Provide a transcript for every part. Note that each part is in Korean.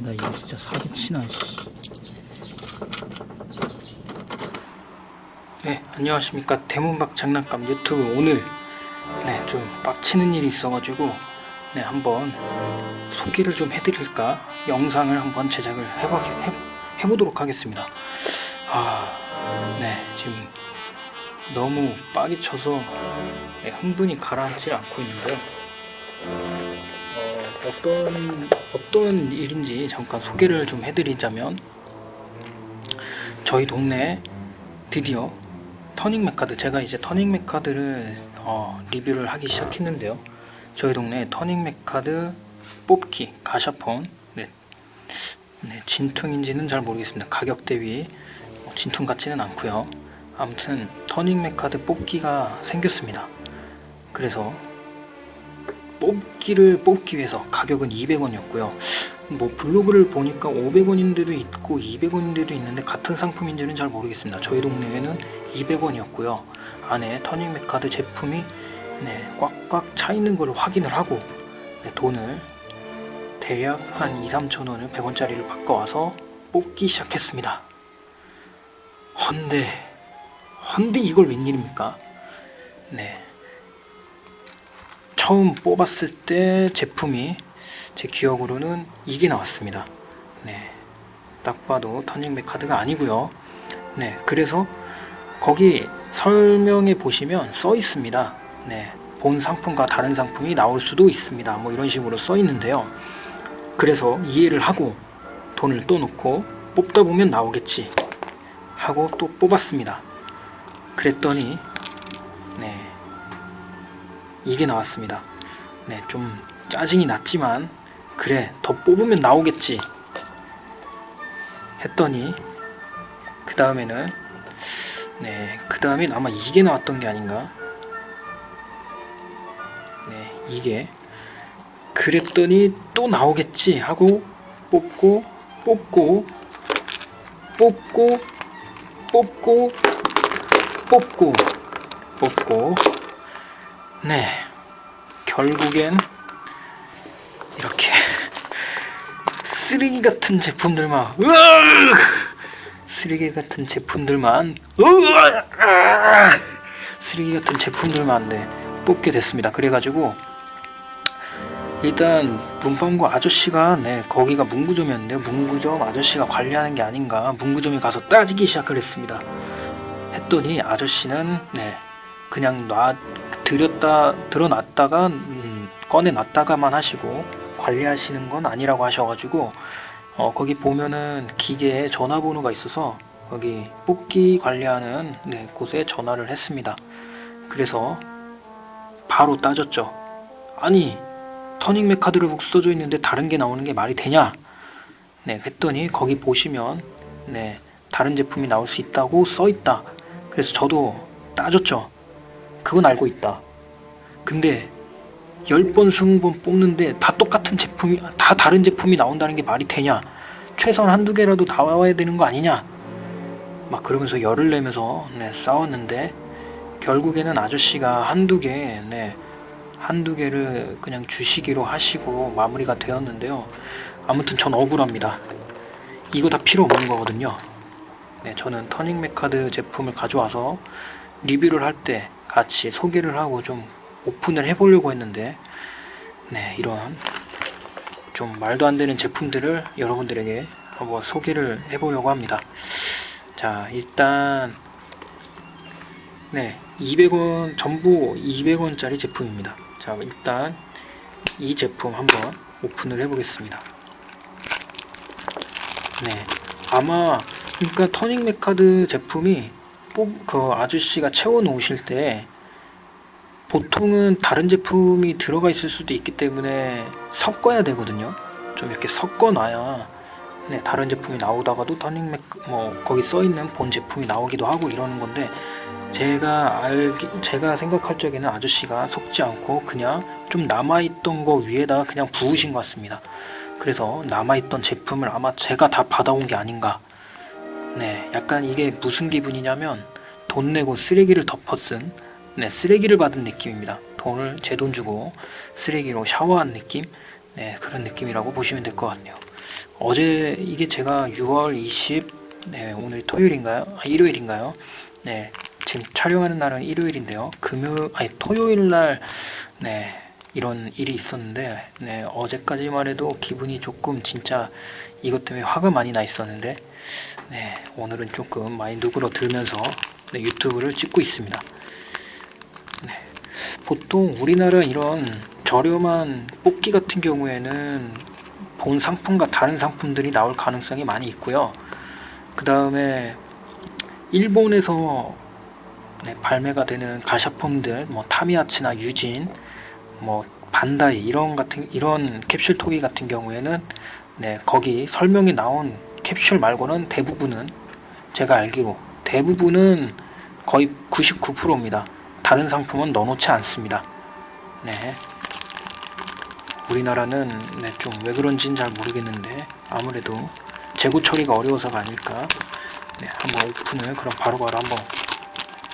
아, 나 이거 진짜 사기치나, 씨. 네, 안녕하십니까. 대문박 장난감 유튜브 오늘, 네, 좀 빡치는 일이 있어가지고, 네, 한번 소개를 좀 해드릴까? 영상을 한번 제작을 해보, 해, 해보도록 하겠습니다. 아, 네, 지금 너무 빡이 쳐서 네, 흥분이 가라앉지 않고 있는데요. 어, 어떤 어떤 일인지 잠깐 소개를 좀 해드리자면 저희 동네에 드디어 터닝 맥 카드 제가 이제 터닝 맥 카드를 어, 리뷰를 하기 시작했는데요. 저희 동네에 터닝 맥 카드 뽑기 가샤폰 네, 네, 진퉁인지는 잘 모르겠습니다. 가격 대비 어, 진퉁 같지는 않고요. 아무튼 터닝 맥 카드 뽑기가 생겼습니다. 그래서 뽑기를 뽑기 위해서 가격은 200원이었고요. 뭐 블로그를 보니까 500원인 데도 있고 200원인 데도 있는데 같은 상품인지는 잘 모르겠습니다. 저희 동네에는 200원이었고요. 안에 터닝 맥카드 제품이 네, 꽉꽉 차 있는 걸 확인을 하고 네, 돈을 대략 한 2, 3천 원을 100원짜리를 바꿔와서 뽑기 시작했습니다. 헌데 헌데 이걸 웬일입니까? 네. 처음 뽑았을 때 제품이 제 기억으로는 이게 나왔습니다. 네. 딱 봐도 터닝백 카드가 아니고요. 네. 그래서 거기 설명에 보시면 써 있습니다. 네. 본 상품과 다른 상품이 나올 수도 있습니다. 뭐 이런 식으로 써 있는데요. 그래서 이해를 하고 돈을 또 놓고 뽑다 보면 나오겠지 하고 또 뽑았습니다. 그랬더니 네. 이게 나왔습니다. 네, 좀 짜증이 났지만 그래 더 뽑으면 나오겠지 했더니 그 다음에는 네, 그 다음엔 아마 이게 나왔던 게 아닌가? 네, 이게 그랬더니 또 나오겠지 하고 뽑고 뽑고 뽑고 뽑고 뽑고 뽑고 네. 결국엔 이렇게 쓰레기 같은 제품들만 으악! 쓰레기 같은 제품들만 으악! 쓰레기 같은 제품들만 네, 뽑게 됐습니다. 그래가지고 일단 문방구 아저씨가 네 거기가 문구점이었는데요. 문구점 아저씨가 관리하는 게 아닌가. 문구점에 가서 따지기 시작을 했습니다. 했더니 아저씨는 네 그냥 놔 들였다 들어놨다가 음, 꺼내놨다가만 하시고 관리하시는 건 아니라고 하셔가지고 어, 거기 보면은 기계에 전화번호가 있어서 거기 뽑기 관리하는 네, 곳에 전화를 했습니다. 그래서 바로 따졌죠. 아니 터닝맥 카드를 써져 있는데 다른 게 나오는 게 말이 되냐? 네, 했더니 거기 보시면 네 다른 제품이 나올 수 있다고 써 있다. 그래서 저도 따졌죠. 그건 알고 있다. 근데 10번, 20번 뽑는데 다 똑같은 제품이, 다 다른 제품이 나온다는 게 말이 되냐? 최소한 한두 개라도 나와야 되는 거 아니냐? 막 그러면서 열을 내면서 네, 싸웠는데 결국에는 아저씨가 한두 개, 네, 한두 개를 그냥 주시기로 하시고 마무리가 되었는데요. 아무튼 전 억울합니다. 이거 다 필요 없는 거거든요. 네, 저는 터닝맥 카드 제품을 가져와서 리뷰를 할때 같이 소개를 하고 좀 오픈을 해보려고 했는데 네 이런 좀 말도 안 되는 제품들을 여러분들에게 한번 소개를 해보려고 합니다. 자 일단 네 200원 전부 200원짜리 제품입니다. 자 일단 이 제품 한번 오픈을 해보겠습니다. 네 아마 그러니까 터닝맥 카드 제품이 뽑, 그 아저씨가 채워 놓으실 때 보통은 다른 제품이 들어가 있을 수도 있기 때문에 섞어야 되거든요. 좀 이렇게 섞어 놔야 네, 다른 제품이 나오다가도 터닝맥 뭐 거기 써 있는 본 제품이 나오기도 하고 이러는 건데 제가 알기 제가 생각할 적에는 아저씨가 속지 않고 그냥 좀 남아 있던 거 위에다가 그냥 부으신 것 같습니다. 그래서 남아 있던 제품을 아마 제가 다 받아온 게 아닌가. 네, 약간 이게 무슨 기분이냐면 돈 내고 쓰레기를 덮어 쓴 네, 쓰레기를 받은 느낌입니다. 돈을 제 돈 주고 쓰레기로 샤워한 느낌? 네, 그런 느낌이라고 보시면 될 것 같네요. 어제 이게 제가 6월 20, 네, 오늘 토요일인가요? 아, 일요일인가요? 네, 지금 촬영하는 날은 일요일인데요. 금요, 아니 토요일 날, 네, 이런 일이 있었는데, 네, 어제까지만 해도 기분이 조금 진짜 이것 때문에 화가 많이 나 있었는데, 네, 오늘은 조금 많이 누그러 들면서 네, 유튜브를 찍고 있습니다. 네, 보통 우리나라 이런 저렴한 뽑기 같은 경우에는 본 상품과 다른 상품들이 나올 가능성이 많이 있고요. 그 다음에 일본에서 네, 발매가 되는 가샤품들, 뭐 타미야치나 유진, 뭐 반다이 이런 같은 이런 캡슐 토기 같은 경우에는 네, 거기 설명이 나온 캡슐 말고는 대부분은 제가 알기로 대부분은 거의 99%입니다. 다른 상품은 넣어놓지 않습니다. 네. 우리나라는 네, 좀 왜 그런지는 잘 모르겠는데 아무래도 재고 처리가 어려워서가 아닐까. 네, 한번 오픈을 그럼 바로바로 한번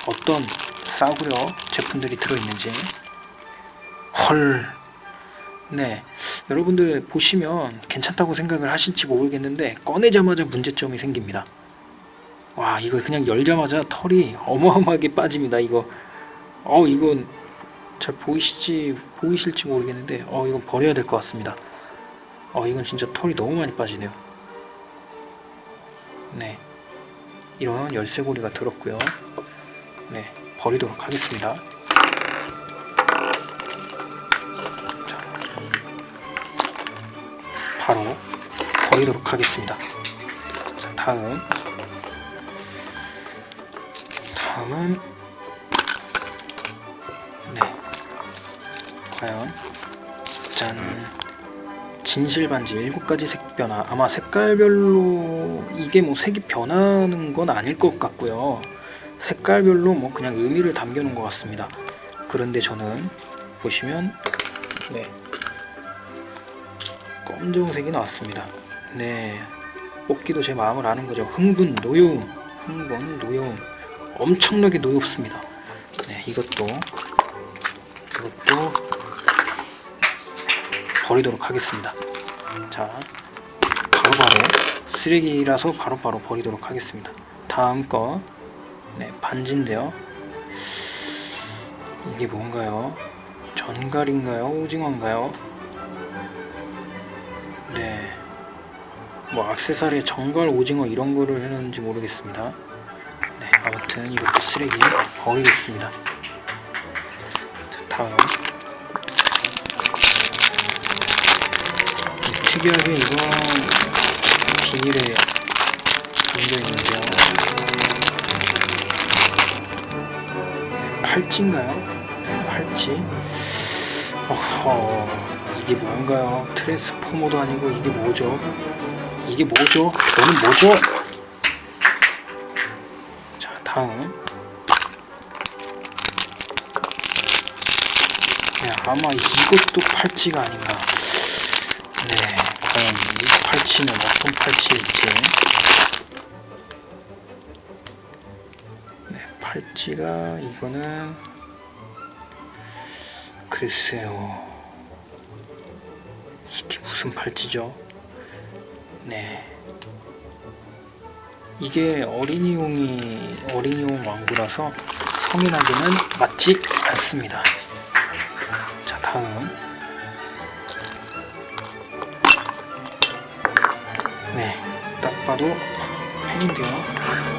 어떤 싸구려 제품들이 들어있는지 헐. 네, 여러분들 보시면 괜찮다고 생각을 하실지 모르겠는데 꺼내자마자 문제점이 생깁니다. 와, 이거 그냥 열자마자 털이 어마어마하게 빠집니다. 이거, 어, 이건 잘 보이시지 보이실지 모르겠는데, 어, 이건 버려야 될 것 같습니다. 어, 이건 진짜 털이 너무 많이 빠지네요. 네, 이런 열쇠고리가 들었고요. 네, 버리도록 하겠습니다. 버리도록 하겠습니다. 자, 다음. 다음은 네. 과연 짠. 진실 반지 7가지 색 변화. 아마 색깔별로 이게 뭐 색이 변하는 건 아닐 것 같고요. 색깔별로 뭐 그냥 의미를 담겨 놓은 것 같습니다. 그런데 저는 보시면 네. 검정색이 나왔습니다 네 뽑기도 제 마음을 아는 거죠 흥분 노여움 흥분 노여움 엄청나게 노엽습니다. 네, 이것도 이것도 버리도록 하겠습니다. 자, 바로바로 쓰레기라서 바로 바로 버리도록 하겠습니다. 다음 거, 네, 반지인데요. 이게 뭔가요? 전갈인가요? 오징어인가요? 네, 뭐 악세사리 전갈 오징어 이런 거를 해놓은지 모르겠습니다. 네, 아무튼 이것도 쓰레기 버리겠습니다. 자, 다음. 좀 특이하게 이거 비닐에 담겨 있는데요. 네, 팔찌인가요? 네, 팔찌. 어허, 이게 뭔가요? 트랜스포머도 아니고 이게 뭐죠? 이게 뭐죠? 너는 뭐죠? 자, 다음. 네, 아마 이것도 팔찌가 아닌가. 네, 과연 이 팔찌는 어떤 팔찌일지. 네, 팔찌가 이거는 글쎄요. 이게 무슨 팔찌죠? 네. 이게 어린이용이 어린이용 왕구라서 성인한테는 맞지 않습니다. 자 다음 네 딱 봐도 펜인데요.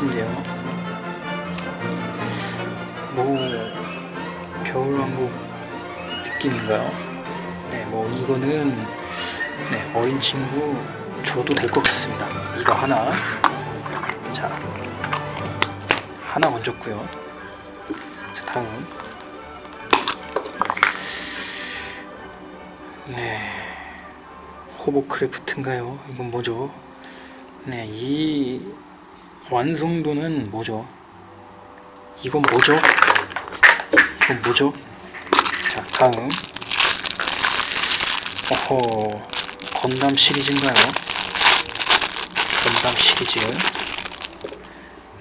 네 팔찌인데요. 뭐 겨울왕국 느낌인가요? 네, 뭐 이거는 네, 어린 친구 줘도 될 것 같습니다. 이거 하나. 자, 자, 하나 얹었고요. 자, 다음. 네. 호보크래프트인가요? 이건 뭐죠? 네, 이 완성도는 뭐죠? 이건 뭐죠? 이건 뭐죠? 자, 다음. 어허, 건담 시리즈인가요? 건담 시리즈.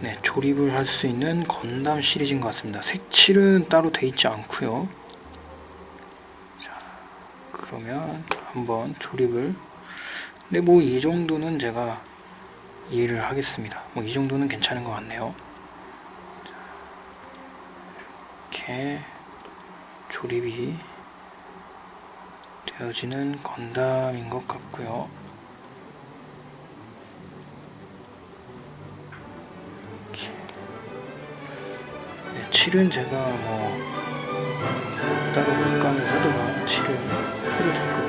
네, 조립을 할 수 있는 건담 시리즈인 것 같습니다. 색칠은 따로 돼 있지 않고요. 자, 그러면 한번 조립을. 근데 뭐 이 정도는 제가 이해를 하겠습니다. 뭐 이 정도는 괜찮은 것 같네요. 자, 이렇게 조립이 되어지는 건담인 것 같고요. 네, 칠은 제가 뭐 따로 물감을 하다가 칠을 해도 될 것 같습니다.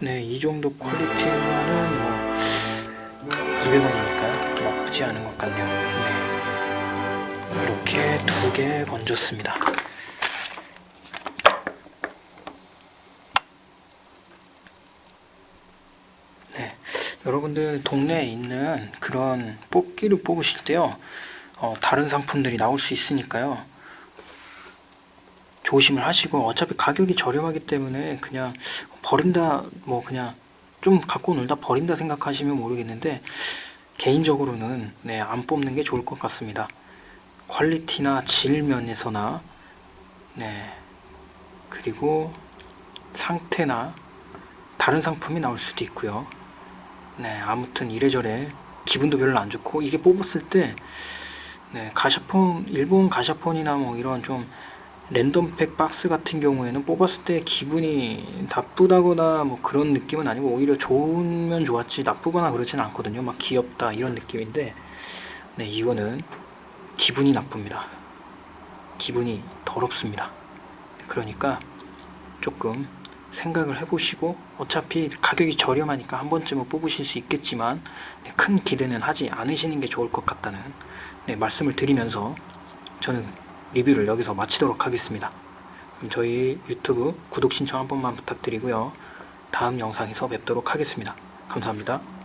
네, 이 정도 퀄리티면은 뭐 200원이니까 나쁘지 않은 것 같네요. 네. 이렇게 두 개 건졌습니다. 네, 여러분들 동네에 있는 그런 뽑기를 뽑으실 때요, 어, 다른 상품들이 나올 수 있으니까요. 조심을 하시고 어차피 가격이 저렴하기 때문에 그냥 버린다 뭐 그냥 좀 갖고 놀다 버린다 생각하시면 모르겠는데 개인적으로는 네, 안 뽑는 게 좋을 것 같습니다. 퀄리티나 질 면에서나 네 그리고 상태나 다른 상품이 나올 수도 있고요. 네 아무튼 이래저래 기분도 별로 안 좋고 이게 뽑았을 때 네, 가샤폰 일본 가샤폰이나 뭐 이런 좀 랜덤팩 박스 같은 경우에는 뽑았을 때 기분이 나쁘다거나 뭐 그런 느낌은 아니고 오히려 좋으면 좋았지 나쁘거나 그러지는 않거든요. 막 귀엽다 이런 느낌인데 네 이거는 기분이 나쁩니다. 기분이 더럽습니다. 그러니까 조금 생각을 해보시고 어차피 가격이 저렴하니까 한 번쯤은 뽑으실 수 있겠지만 네, 큰 기대는 하지 않으시는 게 좋을 것 같다는 네, 말씀을 드리면서 저는 리뷰를 여기서 마치도록 하겠습니다. 저희 유튜브 구독 신청 한 번만 부탁드리고요. 다음 영상에서 뵙도록 하겠습니다. 감사합니다.